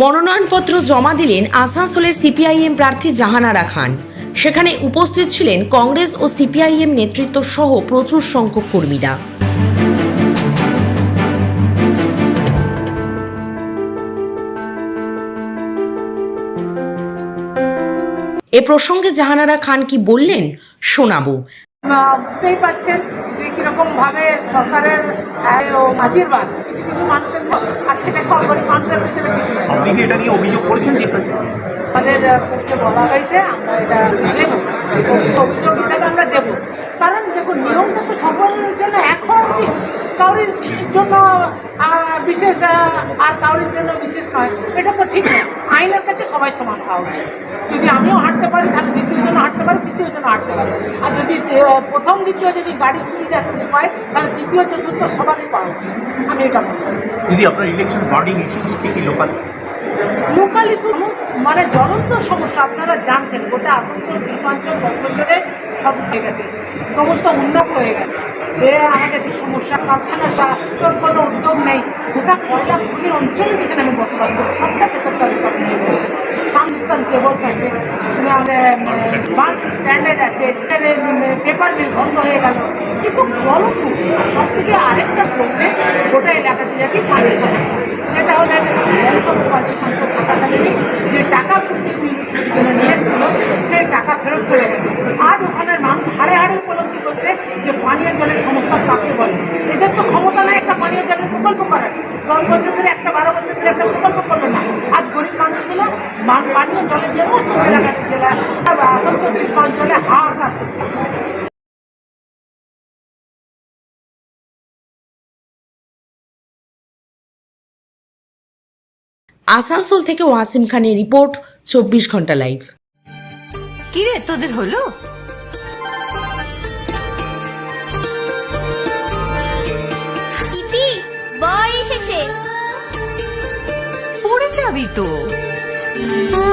মনোনয়নপত্র জমা দিলেন আসানসোলের সিপিআইএম প্রার্থী জাহানারা খান। সেখানে উপস্থিত ছিলেন কংগ্রেস ও সিপিআইএম নেতৃত্ব সহ প্রচুর সংখ্যক কর্মীরা। এ প্রসঙ্গে জাহানারা খান কি বললেন শোনাবো। বুঝতেই পাচ্ছেন যে কীরকম ভাবে সরকারের ও আশীর্বাদ কিছু কিছু মানুষের আর খেটে খাওয়া গরিব মানুষের পেছনে কিছু আপনি এটা নিয়ে অভিযোগ করেছেন আমাদের পক্ষে বলা হয়েছে আমরা এটা দেবো অভিযোগ হিসাবে আমরা দেবো। কারণ দেখুন নিয়মটা তো সকলের জন্য এক হওয়া উচিত। কাউরির জন্য বিশেষ আর কাউরির জন্য বিশেষ নয়। এটা তো ঠিক না আইনের কাছে সবাই সমান হওয়া উচিত। যদি আমিও হাঁটতে পারি তাহলে দ্বিতীয় জন হাঁটতে পারে তৃতীয় জন হাঁটতে পারে আর যদি আহ, প্রথম দ্বিতীয় যদি গাড়ির সুবিধা এতদিন পায় তাহলে তৃতীয় চতুর্থ সবারই পাওয়া উচিত আমি এটা করি। দিদি আপনার ইলেকশন ইস্যুস কি কি? লোকাল লোকাল ইস্যু মানে জ্বলন্ত সমস্যা আপনারা জানছেন গোটা আসানসোল শিল্পাঞ্চল দশ বছরে সব হয়ে গেছে। সমস্ত উন্নত হয়ে গেছে। এ আমাদের কি সমস্যা কারখানা তোর কোনো উদ্যোগ নেই। গোটা কয়লা খনি অঞ্চলে যেখানে আমি বসবাস করি সবটা বেসরকারি কোম্পানি গেছে সামস্তান কেবলস আছে আমাদের বাস স্ট্যান্ডার্ড আছে পেপার মিল বন্ধ হয়ে গেল। কিন্তু জলসু আর সব থেকে আরেকটা হচ্ছে গোটা এলাকাতে যাচ্ছে পানির সমস্যা। যেটা ওদের বংশোপাধ্য সংসদ থাকাকালীন যে টাকা জন্য নিয়ে এসেছিল সেই টাকা ফেরত চলে গেছে। আজ ওখানের মানুষ হাড়ে হাড়ে উপলব্ধি করছে যে পানীয় জলের সমস্যা কাকে বলে। এদের তো ক্ষমতা নেই একটা পানীয় জলের প্রকল্প করার। দশ বছর ধরে একটা, বারো বছর ধরে একটা প্রকল্প করল না। আজ গরিব মানুষগুলো পানীয় জলের যে সমস্ত জেলাঘাটের জেলা আসানসোল শিল্প অঞ্চলে হাহাকার করছে। আসানসোল থেকে ওয়াসিম খানের রিপোর্ট চব্বিশ ঘণ্টা লাইভ। কিরে তোদের হলো? পড়ে যাবি তো।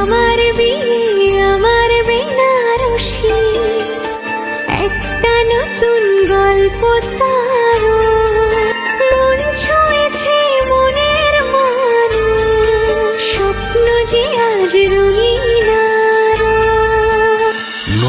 আমার বিয়ে